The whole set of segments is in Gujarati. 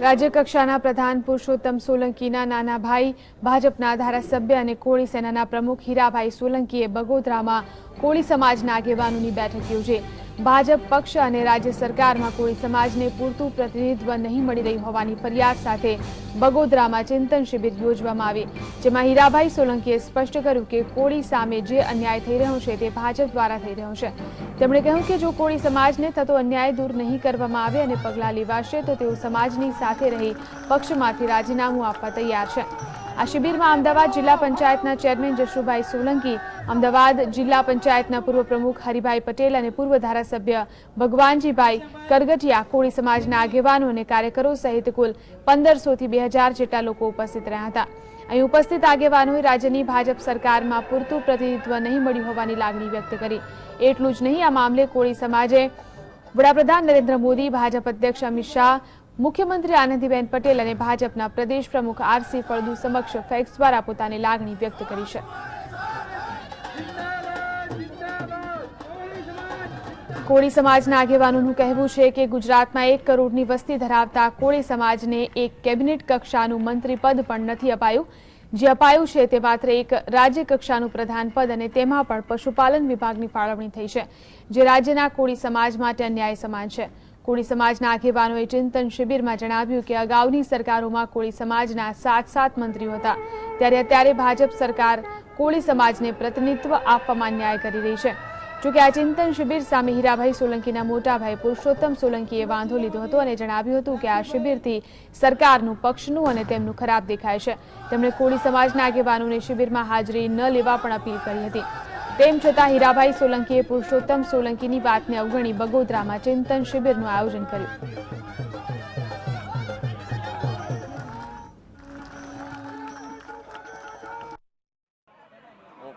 રાજ્ય કક્ષાના પ્રધાન પુરુષોત્તમ સોલંકીના નાના ભાઈ ભાજપના ધારાસભ્ય અને કોળી સેનાના પ્રમુખ હીરાભાઈ સોલંકીએ બગોદરામાં કોળી સમાજના આગેવાનોની બેઠક યોજી. ભાજપ પક્ષ અને રાજ્ય સરકારમાં કોળી સમાજને પૂરતું પ્રતિનિધિત્વ નહીં મળી રહી હોવાની ફરિયાદ સાથે બગોદરામાં ચિંતન શિબિર યોજવામાં આવી, જેમાં હીરાભાઈ સોલંકીએ સ્પષ્ટ કર્યું કે કોળી સામે જે અન્યાય થઈ રહ્યો છે તે ભાજપ દ્વારા થઈ રહ્યો છે. તેમણે કહ્યું કે જો કોળી સમાજને થતો અન્યાય દૂર નહીં કરવામાં આવે અને પગલાં લેવાશે તો તેઓ સમાજની સાથે રહી પક્ષમાંથી રાજીનામું આપવા તૈયાર છે. આ શિબિરમાં અમદાવાદ જિલ્લા પંચાયતના ચેરમેન જશુભાઈ સોલંકી, અમદાવાદ જિલ્લા પંચાયતના પૂર્વ પ્રમુખ હરિભાઈ પટેલ અને પૂર્વ ધારાસભ્ય ભગવાનજીભાઈ કરગઠિયા કોળી સમાજના આગેવાનો અને કાર્યકરો સહિત કુલ પંદરસોથી બે હજાર જેટલા લોકો ઉપસ્થિત રહ્યા હતા. અહીં ઉપસ્થિત આગેવાનોએ રાજ્યની ભાજપ સરકારમાં પૂરતું પ્રતિનિધિત્વ નહીં મળ્યું હોવાની લાગણી વ્યક્ત કરી. એટલું જ નહીં, આ મામલે કોળી સમાજે વડાપ્રધાન નરેન્દ્ર મોદી, ભાજપ અધ્યક્ષ અમિત શાહ મુખ્યમંત્રી આનંદીબેન પટેલ અને ભાજપના પ્રદેશ પ્રમુખ આરસી ફળદુ સમક્ષ ફેક્સ દ્વારા પોતાની લાગણી વ્યક્ત કરી છે. કોળી સમાજના આગેવાનોનું કહેવું છે કે ગુજરાતમાં એક કરોડની વસ્તી ધરાવતા કોળી સમાજને એક કેબિનેટ કક્ષાનું મંત્રી પદ પણ નથી અપાયું. જે અપાયું છે તે માત્ર એક રાજ્ય કક્ષાનું પ્રધાન પદ અને તેમાં પણ પશુપાલન વિભાગની ફાળવણી થઈ છે, જે રાજ્યના કોળી સમાજ માટે અન્યાય સમાન છે. કોળી સમાજના આગેવાનોએ ચિંતન શિબિરમાં જણાવ્યું કે અગાઉની સરકારોમાં કોળી સમાજના સાત સાત મંત્રીઓ હતા. ત્યારે અત્યારે ભાજપ સરકાર કોળી સમાજને પ્રતિનિધિત્વ આપવામાં અન્યાય કરી રહી છે. જોકે આ ચિંતન શિબિર સામે હીરાભાઈ સોલંકીના મોટાભાઈ પુરુષોત્તમ સોલંકીએ વાંધો લીધો હતો અને જણાવ્યું હતું કે આ શિબિરથી સરકારનું પક્ષનું અને તેમનું ખરાબ દેખાય છે. તેમણે કોળી સમાજના આગેવાનોને શિબિરમાં હાજરી ન લેવા પણ અપીલ કરી હતી. તેમ છતાં હીરાભાઈ સોલંકીએ પુરુષોત્તમ સોલંકીની વાતને અવગણી બગોદરામાં ચિંતન શિબિરનું આયોજન કર્યું.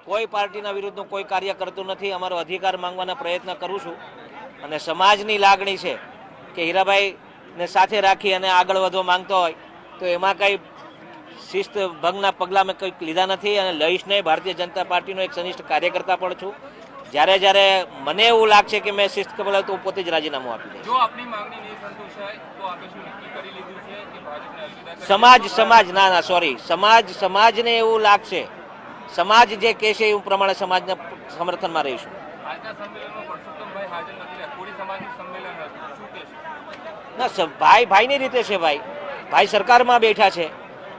કોઈ પાર્ટીના વિરુદ્ધનું કોઈ કાર્ય કરતું નથી, અમારો અધિકાર માંગવાના પ્રયત્ન કરું છું. અને સમાજની લાગણી છે કે હીરાભાઈને સાથે રાખી અને આગળ વધવા માંગતો હોય, તો એમાં કંઈ શિસ્ત ભંગના પગલાં મેં કંઈક લીધા નથી અને લઈશ નહીં. ભારતીય જનતા પાર્ટીનો એક સનિષ્ઠ કાર્યકર્તા પણ છું. જ્યારે જ્યારે મને એવું લાગશે કે મેં શિસ્ત કબલાવ તો હું પોતે જ રાજીનામું આપી દઈશ. જો આપની માંગણી નહીં સંતોષાય તો આપણે શું નક્કી કરી લીધું છે કે ભાજપને સમાજ સમાજ ના ના સોરી સમાજ સમાજને એવું લાગશે. સમાજ જે કહેશે એવું પ્રમાણે સમાજના સમર્થનમાં રહીશું. ના ભાઈ ભાઈની રીતે છે ભાઈ. ભાઈ સરકારમાં બેઠા છે.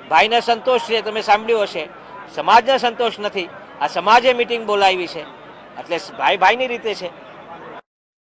ભાઈને સંતોષ છે, તમે સાંભળ્યું હશે. સમાજને સંતોષ નથી. આ સમાજે મિટિંગ બોલાવી છે. એટલે ભાઈ ભાઈની રીતે છે.